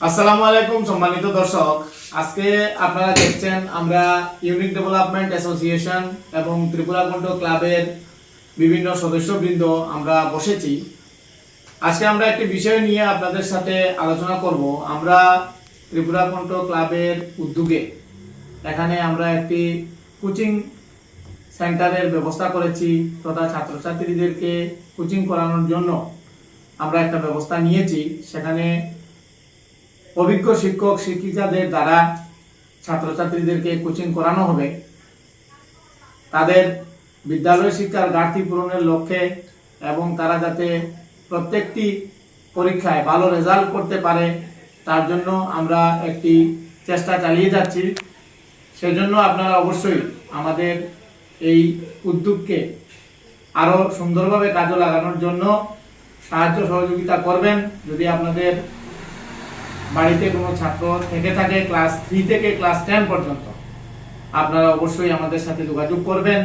আসসালামু আলাইকুম সম্মানিত দর্শক। আজকে আপনারা দেখছেন আমরা ইউনিক ডেভেলপমেন্ট অ্যাসোসিয়েশন এবং ত্রিপুরা কণ্ঠ ক্লাবের বিভিন্ন সদস্যবৃন্দ আমরা বসেছি। আজকে আমরা একটি বিষয় নিয়ে আপনাদের সাথে আলোচনা করব। আমরা ত্রিপুরা কণ্ঠ ক্লাবের উদ্যোগে এখানে আমরা একটি কোচিং সেন্টারের ব্যবস্থা করেছি তথা ছাত্রছাত্রীদেরকে কোচিং করানোর জন্য আমরা একটা ব্যবস্থা নিয়েছি। সেখানে অভিজ্ঞ শিক্ষক, শিক্ষিকাদের দ্বারা ছাত্রছাত্রীদেরকে কোচিং করানো হবে। তাদের বিদ্যালয় শিক্ষার ঘাটতি পূরণের লক্ষ্যে এবং তারা যাতে প্রত্যেকটি পরীক্ষায় ভালো রেজাল্ট করতে পারে, তার জন্য আমরা একটি চেষ্টা চালিয়ে যাচ্ছি। সেজন্য আপনারা অবশ্যই আমাদের এই উদ্যোগকে আরও সুন্দরভাবে কাজে লাগানোর জন্য সাহায্য সহযোগিতা করবেন। যদি আপনাদের বাড়িতে কোনো ছাত্র থেকে থাকে ক্লাস থ্রি থেকে ক্লাস টেন পর্যন্ত, আপনারা অবশ্যই আমাদের সাথে যোগাযোগ করবেন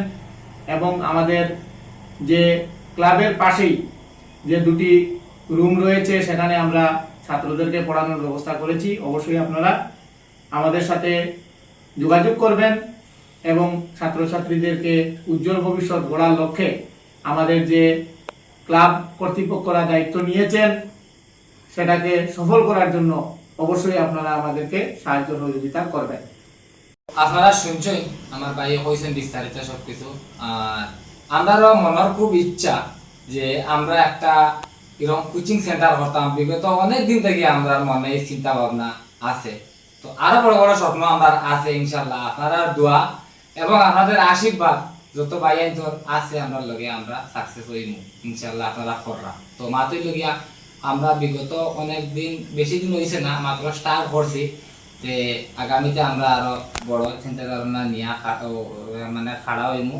এবং আমাদের যে ক্লাবের পাশেই যে দুটি রুম রয়েছে, সেখানে আমরা ছাত্রদেরকে পড়ানোর ব্যবস্থা করেছি। অবশ্যই আপনারা আমাদের সাথে যোগাযোগ করবেন এবং ছাত্রছাত্রীদেরকে উজ্জ্বল ভবিষ্যৎ গড়ার লক্ষ্যে আমাদের যে ক্লাব কর্তৃপক্ষরা দায়িত্ব নিয়েছেন সেটাকে সফল করার জন্য অবশ্যই আপনারা আমাদেরকে সাহায্য সহযোগিতা করবেন। আপনারা শুনছেন, আমার ভাই কইছেন বিস্তারিত সবকিছু। আর আমারও মনের খুব ইচ্ছা যে আমরা একটা এরকম কোচিং সেন্টার করতাম বিগত অনেক দিন থেকে আমরা মনে চিন্তা ভাবনা আছে। তো আরও বড় বড় স্বপ্ন আমার আছে ইনশাল্লাহ আপনারা দোয়া এবং আপনাদের আশীর্বাদ, যত ভাই আছে আমার লগে আমরা সাকসেস হইমু। ইনশাল্লাহ আপনারা কররা। তো মাতুই লগিয়া আমরা বিগত অনেক দিন, বেশি দিন হয়েছে না, মাত্র স্টার্ট করছি। যে আগামীতে আমরা আরও বড় চিন্তা ধারণা নিয়ে মানে খাড়া হইমু।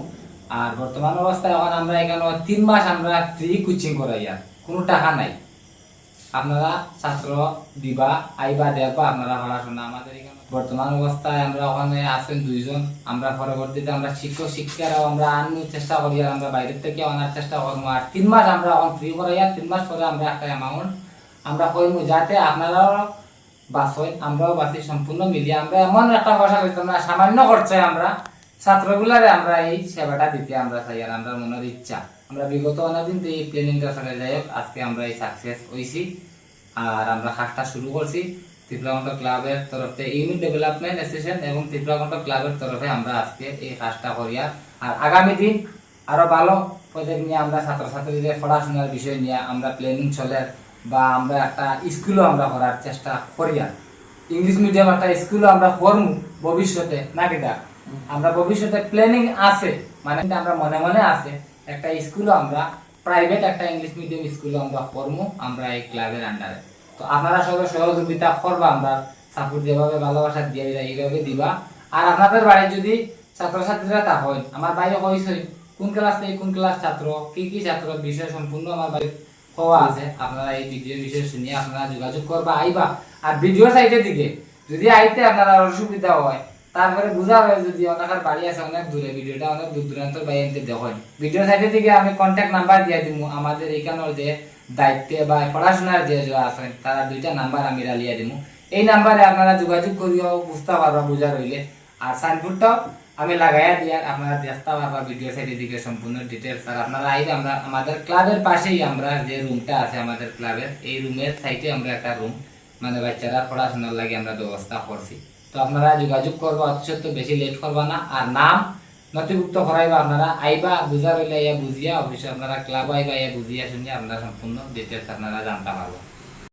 আর বর্তমান অবস্থায় এখন আমরা এখানে তিন মাস আমরা ফ্রি কোচিং করাই আর কোনো টাকা নাই। আপনারা ছাত্র, দিবা, আইবা দেখবা আপনারা পড়াশোনা। আমাদের এখানে বর্তমান অবস্থায় আমরা ওখানে আছেন দুইজন। আমরা পরবর্তীতে আমরা শিক্ষক শিক্ষারাও আমরা আনার চেষ্টা করি আর আমরা বাইরের থেকে আনার চেষ্টা করব। আর তিন মাস আমরা এখন ফ্রি করাই আর তিন মাস পরে আমরা একটা অ্যামাউন্ট আমরা কইমু যাতে আপনারাও বাঁচেন, আমরাও বাঁচি, সম্পূর্ণ মিলিয়ে। আমরা এমন একটা কথা না, সামান্য খরচায় আমরা ছাত্রগুলারে আমরা এই সেবাটা দিতে আমরা চাই আর আমরা মনের ইচ্ছা। আমরা বিগত অনেকদিন এই প্ল্যানিংটা চলে যাই আজকে আমরা এই সাকসেস হয়েছি আর আমরা কাজটা শুরু করছি। ত্রিপুরাকণ্ঠ ক্লাবের তরফে ইউনিট ডেভেলপমেন্ট অ্যাসোসিয়েশন এবং ত্রিপুরাকণ্ঠ ক্লাবের তরফে আমরা আজকে এই কাজটা করি আর আগামী দিন আরও ভালো প্রজেক্ট নিয়ে আমরা ছাত্রছাত্রীদের পড়াশোনার বিষয় নিয়ে আমরা প্ল্যানিং চলে বা আমরা একটা স্কুলও আমরা করার চেষ্টা করি আর। ইংলিশ মিডিয়াম একটা স্কুলও আমরা করব ভবিষ্যতে না কিটা আমরা ভবিষ্যতে প্ল্যানিং আছে মানে আমরা মনে মনে আছে, একটা স্কুলও আমরা প্রাইভেট একটা ইংলিশ মিডিয়াম স্কুলও আমরা করব আমরা এই ক্লাবের আন্ডারে তো আপনারা সবাই সহযোগিতা করবা, আমরা সাপোর্ট যেভাবে, ভালোবাসা দিয়ে এইভাবে দিবা। আর আপনাদের বাড়ি যদি ছাত্রছাত্রীরা তা হয়, আমার বাইরে কইছে কোন ক্লাস থেকে কোন ক্লাস ছাত্র, কি কি ছাত্র, বিষয় সম্পূর্ণ আমার বাড়ি হওয়া আছে, আপনারা এই ভিডিও বিষয় শুনিয়ে আপনারা যোগাযোগ করবা, আইবা। আর ভিডিও সাইডের দিকে, যদি আইতে আপনারা অসুবিধা হয় তারপরে বুঝা হয় যদি ওনার বাড়ি আছে, অনেক দূরে, ভিডিওটা অনেক দূর দূরান্ত বাইরে দেখেন ভিডিও সাইডের দিকে আমি কন্ট্যাক্ট নাম্বার দিয়ে দিব আমাদের এখানের যে দায়িত্বে বা পড়াশোনার যে আছেন, তারা দুইটা নাম্বার আমি ডালিয়ে দিব এই নাম্বারে আপনারা যোগাযোগ করিও, বুঝতে পারবা, বুঝা রইলে। আর সাইনবোর্ডটাও আমি লাগাইয়া দিয়ে আপনারা দেখতে পারবা, ভিডিও সাইডের দিকে সম্পূর্ণ ডিটেলস আর আপনারা আইলে আমরা, আমাদের ক্লাবের পাশেই আমরা যে রুমটা আছে, আমাদের ক্লাবের, এই রুমের সাইডে আমরা একটা রুম মানে বাচ্চারা পড়াশোনার লাগে আমরা ব্যবস্থা করছি। তো আপনারা যোগাযোগ করব অতিশত বেশি লেট করবা না। আর নাম নথিভুক্ত করাইবা, আপনারা আইবা, বুঝা রইলে ইয়া বুঝিয়া, অফিসে আপনারা ক্লাব আইবা ইয়া বুঝিয়া শুনিয়া আপনারা সম্পূর্ণ ডিটেলস আপনারা জানতে পারবা।